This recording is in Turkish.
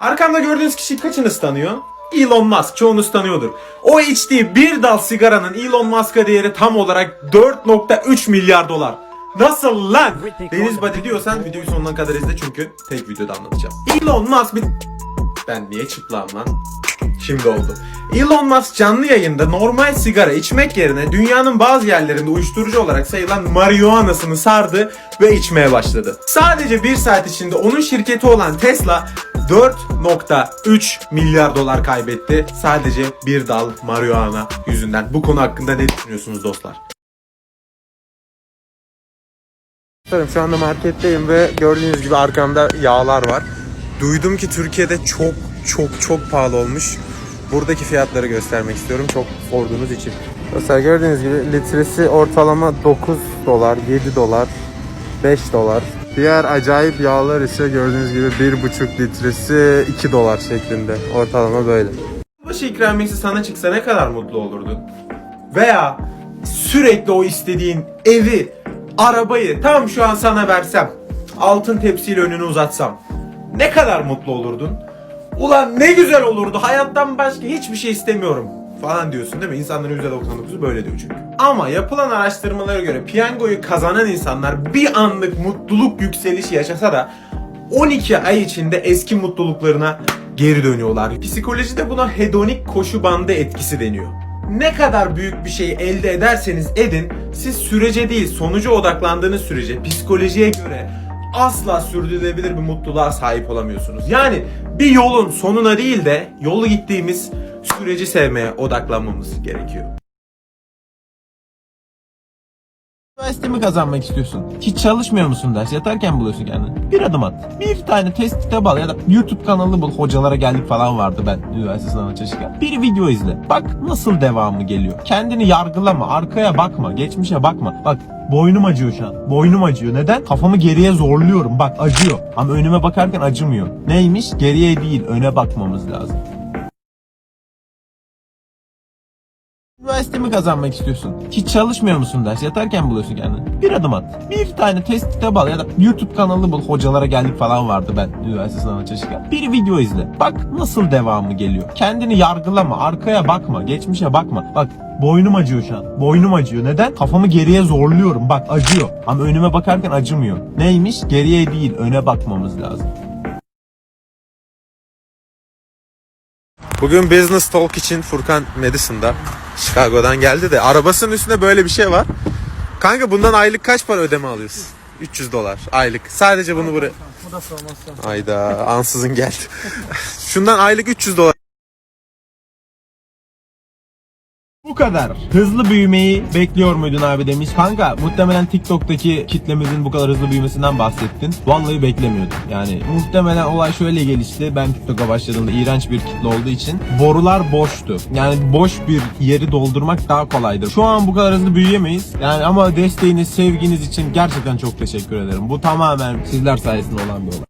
Arkamda gördüğünüz kişi kaçınız tanıyor? Elon Musk çoğunuz tanıyordur. O içtiği bir dal sigaranın Elon Musk'a değeri tam olarak 4.3 milyar dolar. Nasıl lan? Deniz Badi diyorsan videoyu sonuna kadar izle çünkü tek videoda anlatacağım. Elon Musk bir... Ben niye çıplağım lan? Şimdi oldu. Elon Musk canlı yayında normal sigara içmek yerine dünyanın bazı yerlerinde uyuşturucu olarak sayılan marihuanasını sardı ve içmeye başladı. Sadece bir saat içinde onun şirketi olan Tesla 4.3 milyar dolar kaybetti. Sadece bir dal marihuana yüzünden. Bu konu hakkında ne düşünüyorsunuz dostlar? Şu anda marketteyim ve gördüğünüz gibi arkamda yağlar var. Duydum ki Türkiye'de çok çok çok pahalı olmuş. Buradaki fiyatları göstermek istiyorum çok sorduğunuz için. Mesela gördüğünüz gibi litresi ortalama 9 dolar, 7 dolar, 5 dolar. Diğer acayip yağlar ise gördüğünüz gibi 1,5 litresi 2 dolar şeklinde. Ortalama böyle. Başı ikramiyesi sana çıksa ne kadar mutlu olurdun? Veya sürekli o istediğin evi, arabayı tam şu an sana versem, altın tepsiyle önünü uzatsam ne kadar mutlu olurdun? Ulan ne güzel olurdu. Hayattan başka hiçbir şey istemiyorum falan diyorsun değil mi? İnsanların %99'u böyle diyor çünkü. Ama yapılan araştırmalara göre piyangoyu kazanan insanlar bir anlık mutluluk yükselişi yaşasa da 12 ay içinde eski mutluluklarına geri dönüyorlar. Psikolojide buna hedonik koşu bandı etkisi deniyor. Ne kadar büyük bir şeyi elde ederseniz edin, siz sürece değil sonuca odaklandığınız sürece psikolojiye göre asla sürdürülebilir bir mutluluğa sahip olamıyorsunuz. Yani bir yolun sonuna değil de yolu gittiğimiz süreci sevmeye odaklanmamız gerekiyor. Üniversite mi kazanmak istiyorsun? Hiç çalışmıyor musun ders? Yatarken buluyorsun kendini. Bir adım at. Bir tane test kitabı al ya da YouTube kanalı bul. Hocalara geldik falan vardı ben üniversite sınavına çalışırken. Bir video izle. Bak nasıl devamı geliyor. Kendini yargılama. Arkaya bakma. Geçmişe bakma. Bak boynum acıyor şu an. Boynum acıyor. Neden? Kafamı geriye zorluyorum. Bak acıyor. Ama önüme bakarken acımıyor. Neymiş? Geriye değil öne bakmamız lazım. Üniversite mi kazanmak istiyorsun? Hiç çalışmıyor musun ders? Yatarken buluyorsun kendini. Bir adım at. Bir tane test kitabı al ya da YouTube kanalı bul. Hocalara geldik falan vardı ben üniversite sınavına çalışırken. Bir video izle. Bak nasıl devamı geliyor. Kendini yargılama. Arkaya bakma. Geçmişe bakma. Bak boynum acıyor şu an. Boynum acıyor. Neden? Kafamı geriye zorluyorum. Bak acıyor. Ama önüme bakarken acımıyor. Neymiş? Geriye değil öne bakmamız lazım. Bugün Business Talk için Furkan Madison'da Chicago'dan geldi de arabasının üstünde böyle bir şey var. Kanka bundan aylık kaç para ödeme alıyorsun? 300 dolar aylık. Sadece bunu buraya... Bu da sormazsan. Ayda ansızın geldi. Şundan aylık 300 dolar. Bu kadar. Hızlı büyümeyi bekliyor muydun abi demiş. Kanka muhtemelen TikTok'taki kitlemizin bu kadar hızlı büyümesinden bahsettin. Vallahi beklemiyordum. Yani muhtemelen olay şöyle gelişti. Ben TikTok'a başladığımda iğrenç bir kitle olduğu için borular boştu. Yani boş bir yeri doldurmak daha kolaydır. Şu an bu kadar hızlı büyüyemeyiz. Yani ama desteğiniz, sevginiz için gerçekten çok teşekkür ederim. Bu tamamen sizler sayesinde olan bir olay.